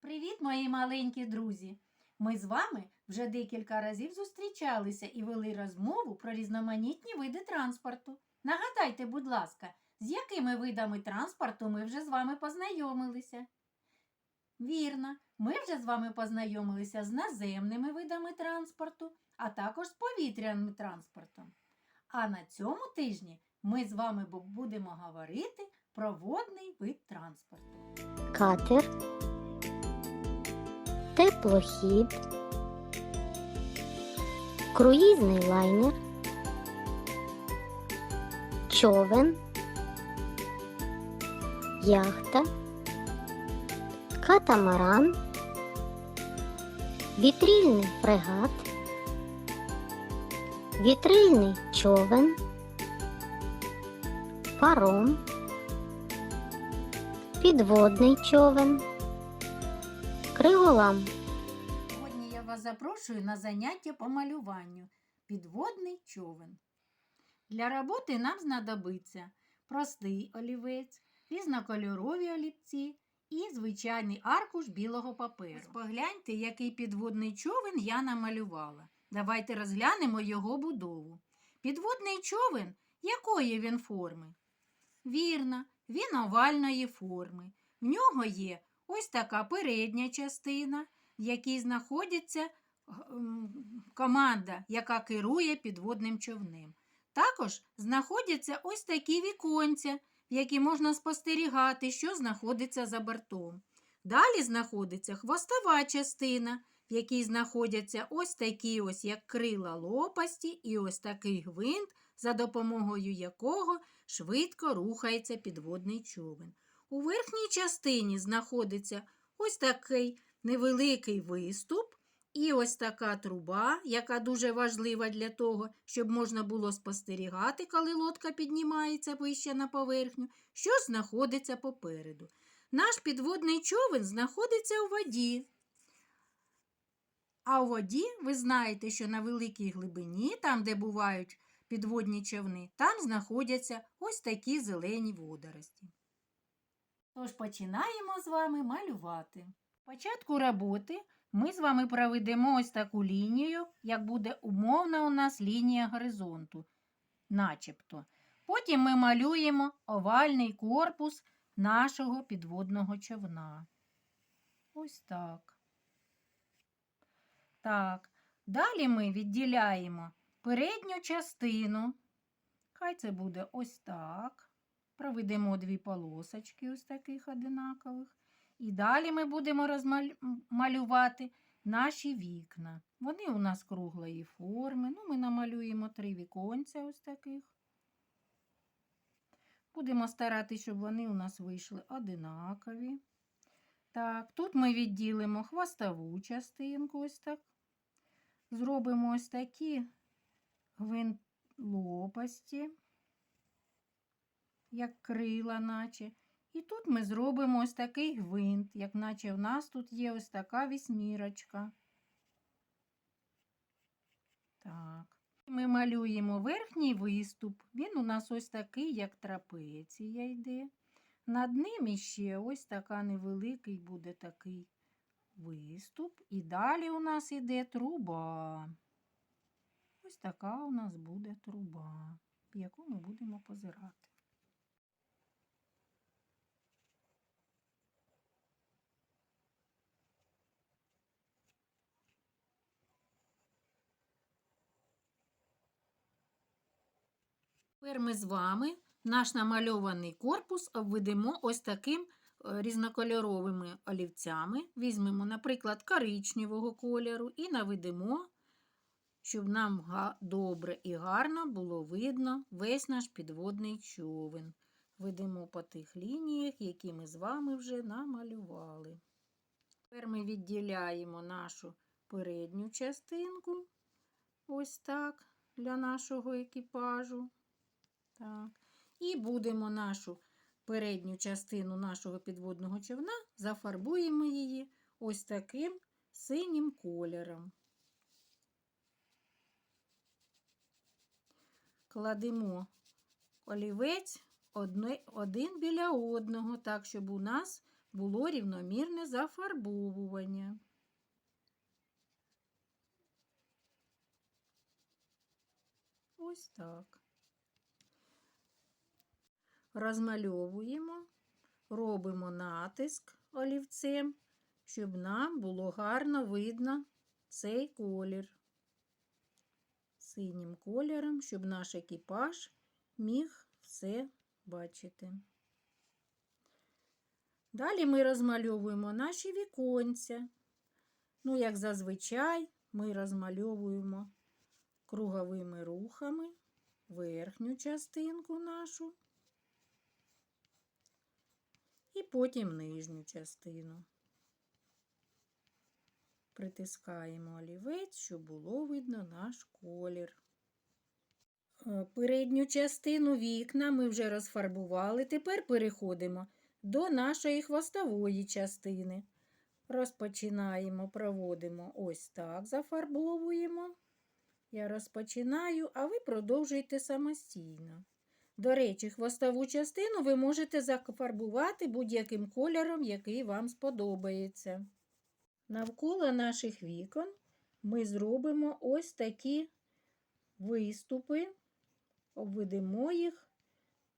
Привіт, мої маленькі друзі! Ми з вами вже декілька разів зустрічалися і вели розмову про різноманітні види транспорту. Нагадайте, будь ласка, з якими видами транспорту ми вже з вами познайомилися? Вірно, ми вже з вами познайомилися з наземними видами транспорту, а також з повітряним транспортом. А на цьому тижні ми з вами будемо говорити про водний вид транспорту. катер, теплохід, круїзний лайнер, човен, яхта, катамаран, вітрильний фрегат, вітрильний човен, паром, підводний човен, криголам, Сьогодні я вас запрошую на заняття по малюванню підводний човен. Для роботи нам знадобиться простий олівець, різнокольорові олівці і звичайний аркуш білого паперу. Ось Погляньте, який підводний човен я намалювала. Давайте розглянемо його будову. Підводний човен якої він форми? Вірно, він овальної форми. В нього є ось така передня частина, в якій знаходиться команда, яка керує підводним човнем. Також знаходяться ось такі віконця, в які можна спостерігати, що знаходиться за бортом. Далі знаходиться хвостова частина, в якій знаходяться ось такі ось як крила лопасті і ось такий гвинт, за допомогою якого швидко рухається підводний човен. У верхній частині знаходиться ось такий невеликий виступ і ось така труба, яка дуже важлива для того, щоб можна було спостерігати, коли лодка піднімається вище на поверхню, що знаходиться попереду. Наш підводний човен знаходиться у воді. А у воді ви знаєте, що на великій глибині, там, де бувають підводні човни, там знаходяться ось такі зелені водорості. Тож починаємо з вами малювати. Початку роботи ми з вами проведемо ось таку лінію, як буде умовна у нас лінія горизонту, начебто. Потім ми малюємо овальний корпус нашого підводного човна. Ось так. Так. Далі ми відділяємо передню частину. Хай це буде ось так. Проведемо дві полосочки ось таких одинакових. І далі ми будемо розмалювати наші вікна. Вони у нас круглої форми. Ну, ми намалюємо три віконця ось таких. Будемо старатися, щоб вони у нас вийшли одинакові. Так, тут ми відділимо хвостову частинку ось так. Зробимо ось такі гвинт лопасті, як крила, наче. І тут ми зробимо ось такий гвинт, як наче в нас тут є ось така вісьмірочка. Так. Ми малюємо верхній виступ. Він у нас ось такий, як трапеція йде. Над ним іще ось така невеликий буде такий виступ. І далі у нас іде труба. Ось така у нас буде труба, в яку ми будемо позирати. Тепер ми з вами наш намальований корпус обведемо ось таким е, різнокольоровими олівцями. Візьмемо, наприклад, коричневого кольору і наведемо, щоб нам добре і гарно було видно весь наш підводний човен. Ведемо по тих лініях, які ми з вами вже намалювали. Тепер ми відділяємо нашу передню частинку, ось так, для нашого екіпажу. Так. І будемо нашу передню частину нашого підводного човна, зафарбуємо її ось таким синім кольором. Кладемо олівець один біля одного, так, щоб у нас було рівномірне зафарбовування. Ось так. Розмальовуємо, робимо натиск олівцем, щоб нам було гарно видно цей колір. Синім кольором, щоб наш екіпаж міг все бачити. Далі ми розмальовуємо наші віконця. Ну, як зазвичай, ми розмальовуємо круговими рухами верхню частинку нашу і потім нижню частину. Притискаємо олівець, щоб було видно наш колір. Е, Передню частину вікна ми вже розфарбували. Тепер переходимо до нашої хвостової частини. Розпочинаємо, проводимо ось так, зафарбовуємо. Я розпочинаю, а ви продовжуєте самостійно. До речі, хвостову частину ви можете зафарбувати будь-яким кольором, який вам сподобається. Навколо наших вікон ми зробимо ось такі виступи, обведемо їх,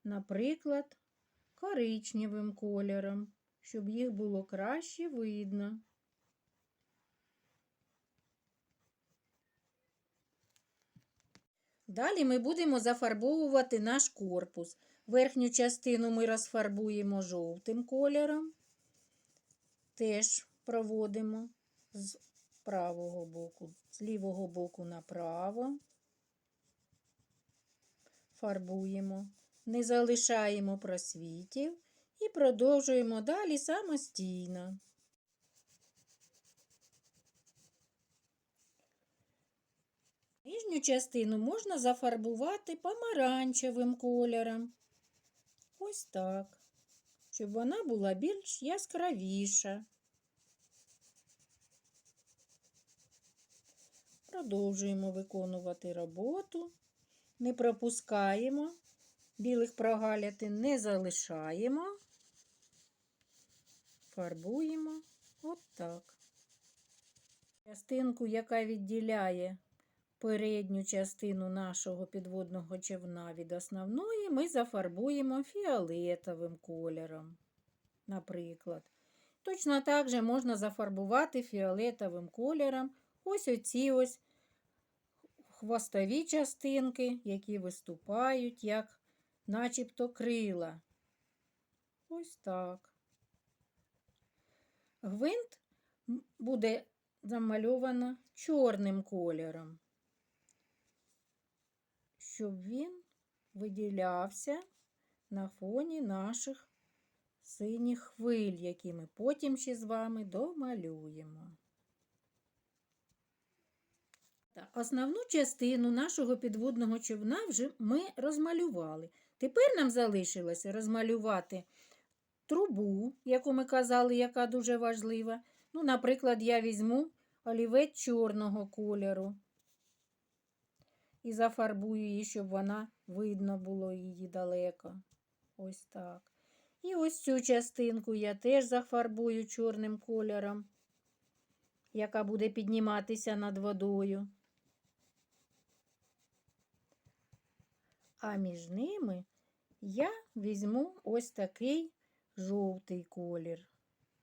наприклад, коричневим кольором, щоб їх було краще видно. Далі ми будемо зафарбовувати наш корпус. Верхню частину ми розфарбуємо жовтим кольором, теж проводимо з правого боку, з лівого боку направо, фарбуємо, не залишаємо просвітів і продовжуємо далі самостійно. Нижню частину можна зафарбувати помаранчевим кольором. Ось так, щоб вона була більш яскравіша. Продовжуємо виконувати роботу, не пропускаємо, білих прогалятин не залишаємо, фарбуємо отак. Частинку, яка відділяє передню частину нашого підводного човна від основної, ми зафарбуємо фіолетовим кольором, наприклад. Точно так же можна зафарбувати фіолетовим кольором ось оці ось хвостові частинки, які виступають як начебто крила. Ось так. Гвинт буде замальовано чорним кольором, щоб він виділявся на фоні наших синіх хвиль, які ми потім ще з вами домалюємо. Основну частину нашого підводного човна вже ми розмалювали. Тепер нам залишилося розмалювати трубу, яку ми казали, яка дуже важлива. Ну, наприклад, я візьму олівець чорного кольору і зафарбую її, щоб вона видно було її далеко. Ось так. І ось цю частинку я теж зафарбую чорним кольором, яка буде підніматися над водою. А між ними я візьму ось такий жовтий колір,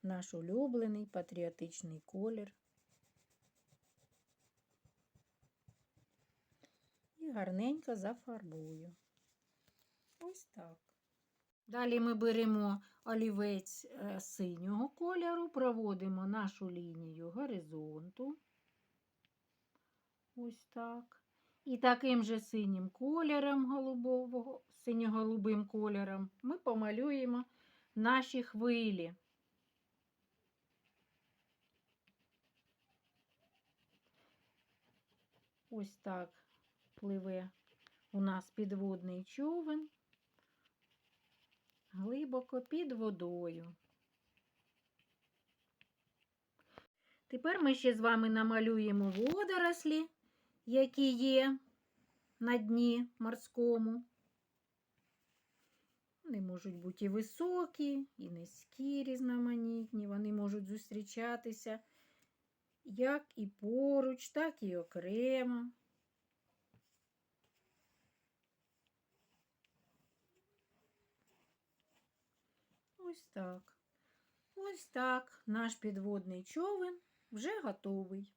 наш улюблений патріотичний колір. Гарненько зафарбую. Ось так. Далі ми беремо олівець е, синього кольору, проводимо нашу лінію горизонту. Ось так. І таким же синім кольором, голубового, синьо-голубим кольором, ми помалюємо наші хвилі. Ось так пливе у нас підводний човен глибоко під водою. Тепер ми ще з вами намалюємо водорослі, які є на дні морському. Вони можуть бути і високі, і низькі, різноманітні. Вони можуть зустрічатися як і поруч, так і окремо. Ось так. Ось так наш підводний човен вже готовий.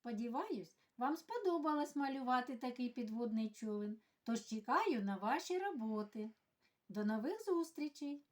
Сподіваюсь, вам сподобалось малювати такий підводний човен, тож чекаю на ваші роботи. До нових зустрічей!